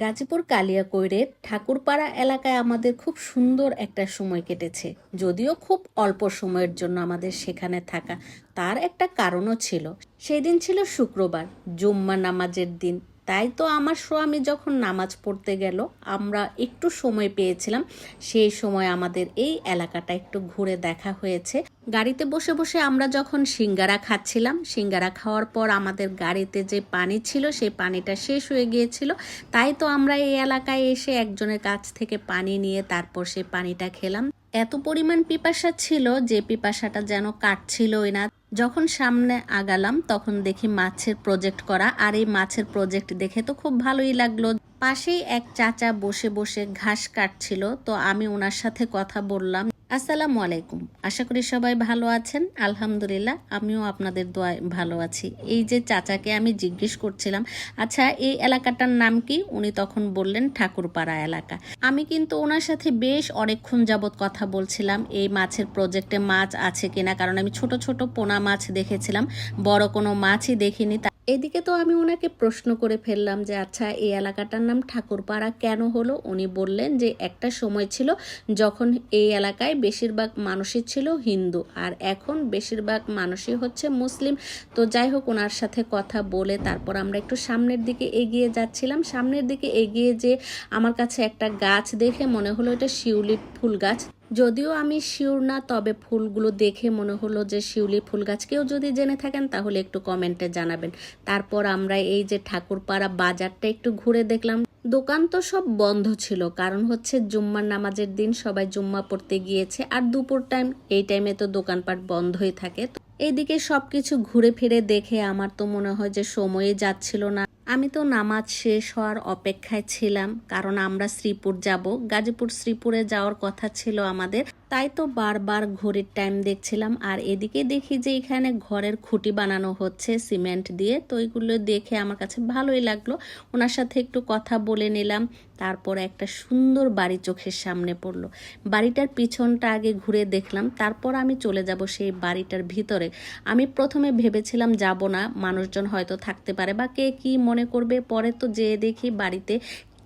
গাজীপুর কালিয়াকৈরে ঠাকুরপাড়া এলাকায় আমাদের খুব সুন্দর একটা সময় কেটেছে। যদিও খুব অল্প সময়ের জন্য আমাদের সেখানে থাকা তার একটা কারণও ছিল। সেই দিন ছিল শুক্রবার, জুম্মা নামাজের দিন। তাই তো আমার স্বামী যখন নামাজ পড়তে গেল, আমরা একটু সময় পেয়েছিলাম। সেই সময় আমাদের এই এলাকাটা একটু ঘুরে দেখা হয়েছে। গাড়িতে বসে বসে আমরা যখন সিঙ্গারা খাচ্ছিলাম, সিঙ্গারা খাওয়ার পর আমাদের গাড়িতে যে পানি ছিল, সেই পানিটা শেষ হয়ে গিয়েছিল। তাই তো আমরা এই এলাকায় এসে একজনের কাছ থেকে পানি নিয়ে তারপর সেই পানিটা খেলাম। এত পরিমাণ পিপাসা ছিল যে পিপাসাটা যেন কাটছিলই না। যখন সামনে আগালাম, তখন দেখি মাছের প্রজেক্ট করা। আর এই মাছের প্রজেক্ট দেখে তো খুব ভালোই লাগল। পাশেই এক চাচা বসে বসে ঘাস কাটছিল। তো আমি ওনার সাথে কথা বললাম। আসসালামু আলাইকুম। আশা করি সবাই ভালো আছেন। আলহামদুলিল্লাহ, আমিও আপনাদের দোয়ায় ভালো আছি। এই যে চাচাকে আমি জিজ্ঞেস করছিলাম আচ্ছা এই এলাকাটার নাম কি? উনি তখন বললেন, ঠাকুরপাড়া এলাকা। আমি কিন্তু ওনার সাথে বেশ অনেকক্ষণ যাবৎ কথা বলছিলাম, এই মাছের প্রজেক্টে মাছ আছে কিনা, কারণ আমি ছোট ছোট পোনা মাছ দেখেছিলাম, বড় কোনো মাছই দেখিনি। এদিকে তো আমি ওনাকে প্রশ্ন করে ফেললাম যে আচ্ছা এই এলাকাটার নাম ঠাকুরপাড়া কেন হলো? উনি বললেন যে, একটা সময় ছিল যখন এই এলাকায় বেশিরভাগ মানুষই ছিল হিন্দু আর এখন বেশিরভাগ মানুষই হচ্ছে মুসলিম। তো যাই হোক, ওনার সাথে কথা বলে তারপর আমরা একটু সামনের দিকে এগিয়ে যাচ্ছিলাম। সামনের দিকে এগিয়ে যে আমার কাছে একটা গাছ দেখে মনে হলো এটা শিউলি ফুল গাছ। যদিও আমি শিওর না, তবে ফুলগুলো দেখে মনে হলো যে শিউলি ফুল গাছ। কেউ যদি জেনে থাকেন, তাহলে একটু কমেন্টে জানাবেন। তারপর আমরা এই যে ঠাকুরপাড়া বাজারটা একটু ঘুরে দেখলাম। দোকান তো সব বন্ধ ছিল, কারণ হচ্ছে জুম্মার নামাজের দিন সবাই জুম্মা পড়তে গিয়েছে, আর দুপুর টাইম, এই টাইমে তো দোকানপাট বন্ধই থাকে। তো এইদিকে সবকিছু ঘুরে ফিরে দেখে আমার তো মনে হয় যে সময়ে যাচ্ছিল না। আমি তো নামাজ শেষ হওয়ার অপেক্ষায় ছিলাম, কারণ আমরা শ্রীপুর যাব। গাজীপুর শ্রীপুরে যাওয়ার কথা ছিল আমাদের। তাই তো বারবার ঘড়ির টাইম দেখছিলাম। আর এদিকে দেখি যে এখানে ঘরের খুঁটি বানানো হচ্ছে, সিমেন্ট দিয়ে। তো এগুলো দেখে আমার কাছে ভালোই লাগল। ওনার সাথে একটু কথা বলে নিলাম। তারপর একটা সুন্দর বাড়ি চোখের সামনে পড়ল। বাড়িটার পিছনটা আগে ঘুরে দেখলাম। তারপর আমি চলে যাব সেই বাড়িটার ভিতরে। আমি প্রথমে ভেবেছিলাম যাব না। মানুষজন হয়তো থাকতে পারে বা কে কি মনে করবে। পরে তো যেয়ে দেখি বাড়িতে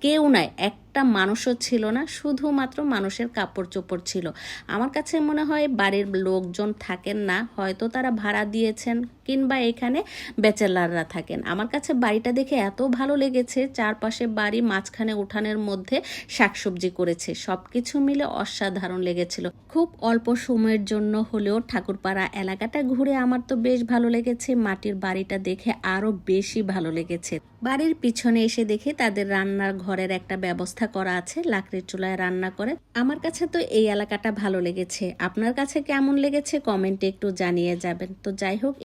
কেউ নাই। একটা মানুষও ছিল না, শুধুমাত্র মানুষের কাপড় চোপড় ছিল। আমার কাছে মনে হয় বাড়ির লোকজন থাকেন না, হয়তো তারা ভাড়া দিয়েছেন কিংবা এখানে ব্যাচেলাররা থাকেন। আমার কাছে বাড়িটা দেখে এত ভালো লেগেছে, চারপাশে বাড়ি, মাঝখানে উঠানের মধ্যে শাকসবজি করেছে সব কিছু মিলে অসাধারণ লেগেছিল। খুব অল্প সময়ের জন্য হলেও ঠাকুরপাড়া এলাকাটা ঘুরে আমার তো বেশ ভালো লেগেছে, মাটির বাড়িটা দেখে আরও বেশি ভালো লেগেছে। বাড়ির পিছনে এসে দেখে তাদের রান্নার ঘরের একটা ব্যবস্থা করা আছে, লাকড়ির চুলায় রান্না করে। আমার কাছে তো এই এলাকাটা ভালো লেগেছে। আপনার কাছে কেমন লেগেছে? কমেন্টে একটু জানিয়ে যাবেন। তো যাই হোক